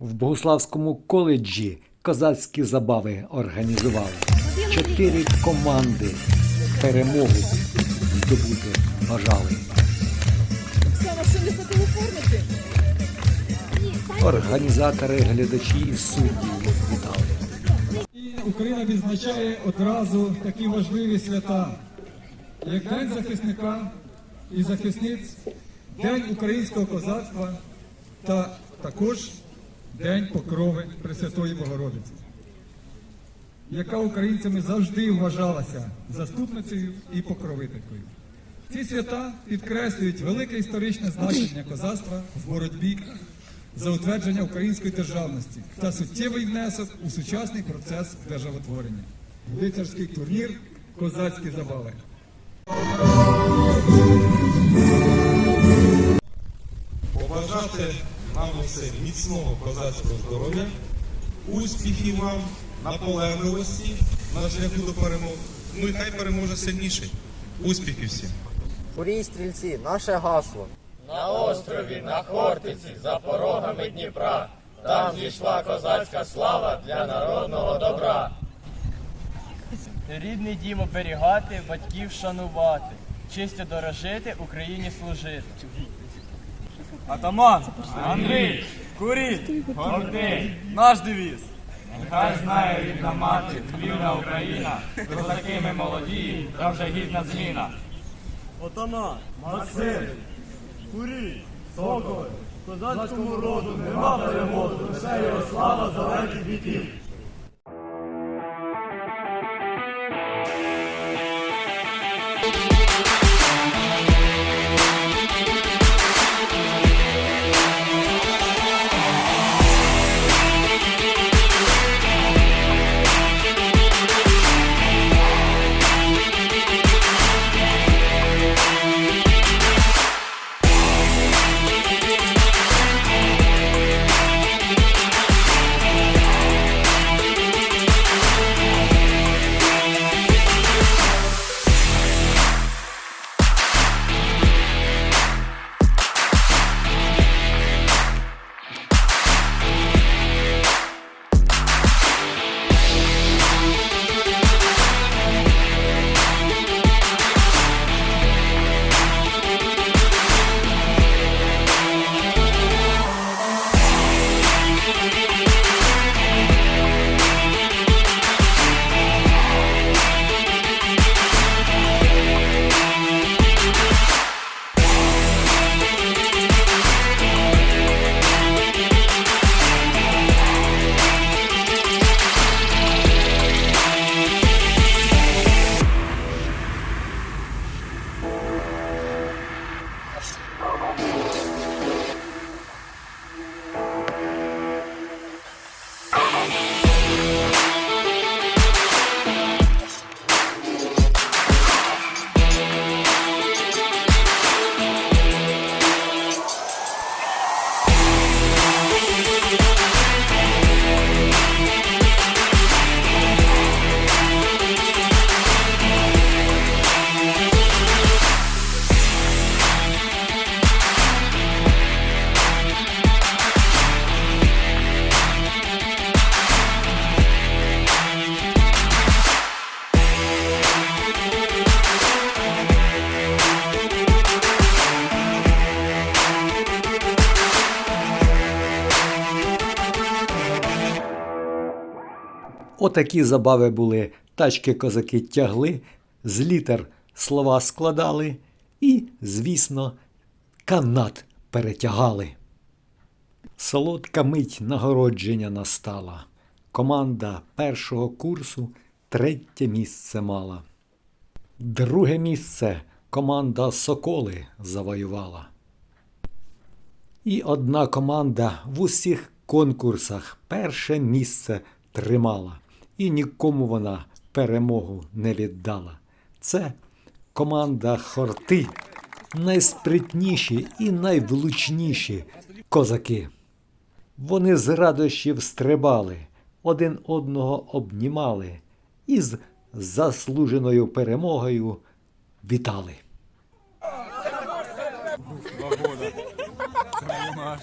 В Богуславському коледжі козацькі забави організували. Чотири команди перемогу здобути бажали. Організатори, глядачі і судді вітали. Україна відзначає одразу такі важливі свята, як День захисника і захисниць, День українського козацтва та також День Покрови Пресвятої Богородиці, яка українцями завжди вважалася заступницею і покровителькою. Ці свята підкреслюють велике історичне значення козацтва в боротьбі за утвердження української державності та суттєвий внесок у сучасний процес державотворення. Лицарський турнір Козацькі забави. Усе міцного козацького здоров'я, успіхів вам, наполегливості на шляху до перемоги. Ну і хай переможе сильніший. Успіхів всім! Урій стрільці, наше гасло. На острові, на Хортиці, за порогами Дніпра, там зійшла козацька слава для народного добра. Рідний дім оберігати, батьків шанувати, чистю дорожити, Україні служити. Атаман, Андрій, куріть, горди, наш девіз. Нехай знає рідна мати, вільна Україна, козаки ми молоді, та вже гідна зміна. Отаман, Максим, куріть, сокол, козацькому роду нема переможу, лише його слава за віків. Отакі забави були. Тачки козаки тягли, з літер слова складали і, звісно, канат перетягали. Солодка мить нагородження настала. Команда першого курсу третє місце мала. Друге місце команда Соколи завоювала. І одна команда в усіх конкурсах перше місце тримала, і нікому вона перемогу не віддала. Це команда Хорти, найспритніші і найвлучніші козаки. Вони з радощів стрибали, один одного обнімали і з заслуженою перемогою вітали. Наш